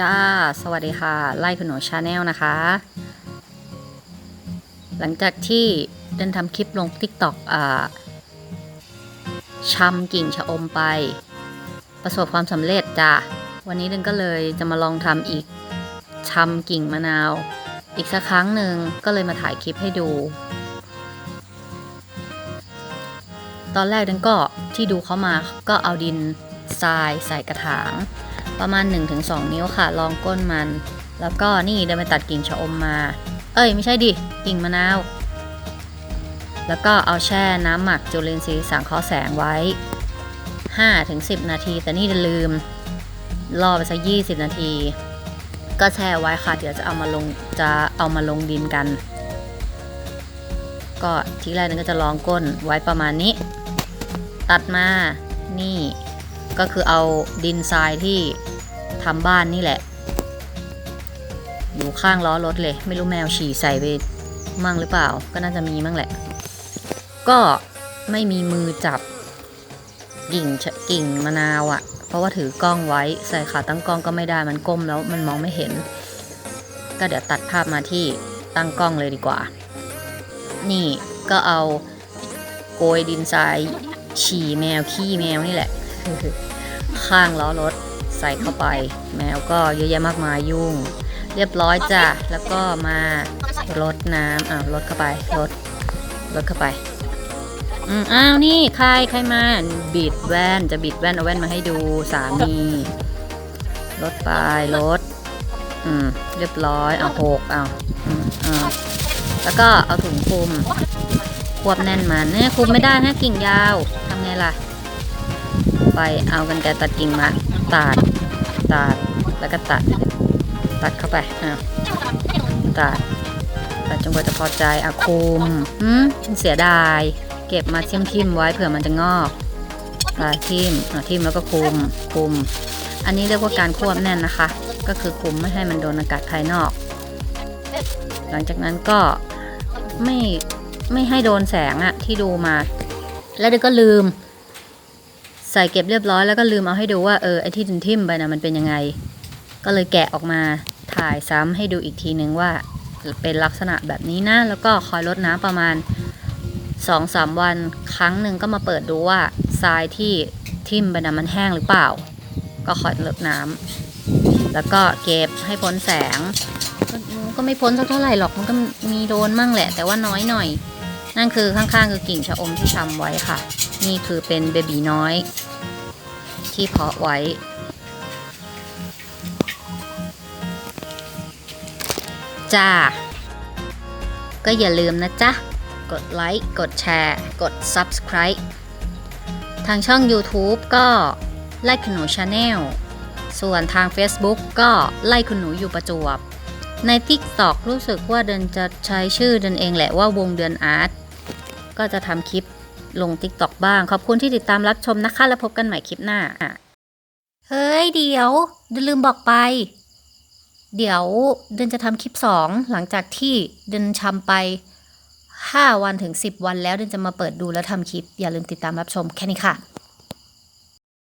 จ้า สวัสดีค่ะ ไล่คุณหนูชาแนลนะคะ หลังจากที่เดินทำคลิปลง TikTok อ่าชำกิ่งชะอมไป ประสบความสำเร็จจ้ะวันนี้เดินก็เลยจะมาลองทำอีกชำกิ่งมะนาว อีกสักครั้งหนึ่งก็เลยมาถ่ายคลิปให้ดู ตอนแรกเดินก็ที่ดูเขามาก็เอาดิน ทรายใส่กระถาง ประมาณ 1-2 นิ้วค่ะลองก้นมัน แล้วก็นี่เดินไปตัดกิ่งชะอมมา เอ้ยไม่ใช่ดิกิ่งมะนาว แล้วก็เอาแช่น้ำหมักจุลินทรีย์สังเคราะห์แสงไว้ 5-10 นาที แต่นี่จะลืม รอไปสัก 20 นาที ก็แช่ไว้ค่ะเดี๋ยวจะเอามาลงจะเอามาลงดินกัน ก็ทีแรกนึงก็จะลองก้นไว้ประมาณนี้ตัดมา นี่ ก็คือเอาดินทรายที่ทำบ้านนี่แหละ อยู่ข้างล้อรถเลย ไม่รู้แมวฉี่ใส่ไปมั่งหรือเปล่า ก็น่าจะมีมั่งแหละ ก็ไม่มีมือจับกิ่งกิ่งมะนาวอะ่ะ เพราะว่าถือกล้องไว้ใส่ขาตั้งกล้องก็ไม่ได้มันก้มแล้วมันมองไม่เห็น ก็เดี๋ยวตัดภาพมาที่ตั้งกล้องเลยดีกว่า นี่ก็เอาโกยดินทรายฉี่แมวขี้แมวนี่แหละ ข้างล้อรถใส่เข้าไป แมวก็เยอะแยะมากมายยุ่ง เรียบร้อยจ้ะ แล้วก็มารดน้ำอะรดเข้าไปรดรดเข้าไปอืมอ้าวนี่ใครใครมาบิดแว่นจะบิดแว่นเอาแว่นมาให้ดูสามีรดไปรดอืมเรียบร้อยเอาหกเอาอืมอ่าแล้วก็เอาถุงคลุมควบแน่นมันเนี่ยคลุมไม่ได้นะกิ่งยาวทำไงล่ะ ไปเอากันไกรตัดกิ่งมาตัดตัดแล้วก็ตัด ตัดเข้าไปอะตัดตัดจนกว่าจะพอใจอะคุมหืมเสียดาย เก็บมาทิ่มทิมไว้เผื่อมันจะงอกอะทิมอะทิมแล้วก็คุมคุม อันนี้เรียกว่าการควบแน่นนะคะ ก็คือคุมไม่ให้มันโดนอากาศภายนอก หลังจากนั้นก็ไม่ไม่ให้โดนแสงอะที่ดูมา แล้วเดี๋ยวก็ลืม ใส่เก็บเรียบร้อยแล้วก็ลืมเอาให้ดูว่าเออไอที่ทิ่มไปนะมันเป็นยังไง ก็เลยแกะออกมาถ่ายซ้ำให้ดูอีกทีนึงว่าเป็นลักษณะแบบนี้นะ แล้วก็คอยลดน้ำประมาณ2-3วันครั้งหนึ่งก็มาเปิดดูว่าทรายที่ทิ่มไปนะมันแห้งหรือเปล่า ก็คอยลดน้ำแล้วก็เก็บให้พ้นแสงก็ก็ไม่พ้นสักเท่าไหร่หรอกมันก็มีโดนมั่งแหละ แต่ว่าน้อยหน่อย นั่นคือข้างๆคือกิ่งชะอมที่ชำไว้ค่ะ นี่คือเป็นเบบีน้อย ที่เพาะไว้ จ้า ก็อย่าลืมนะจ๊ะ กดไลค์ กดแชร์ กด Subscribe ทางช่อง YouTube ก็ไล่คุณหนูชาแนลส่วนทาง Facebook ก็ไล่คุณหนูอยู่ประจวบ ใน TikTok รู้สึกว่าเดินจะใช้ชื่อเดินเองแหละว่าวงเดือนอาร์ต ก็จะทำคลิปลง TikTok บ้าง ขอบคุณที่ติดตามรับชมนะคะ แล้วพบกันใหม่คลิปหน้า เฮ้ย เดี๋ยวเดินลืมบอกไป เดี๋ยวเดินจะทำคลิป 2 หลังจากที่เดินชำไป 5 วันถึง 10 วันแล้วเดินจะมาเปิดดูแล้วทำคลิป อย่าลืมติดตามรับชมแค่นี้ค่ะ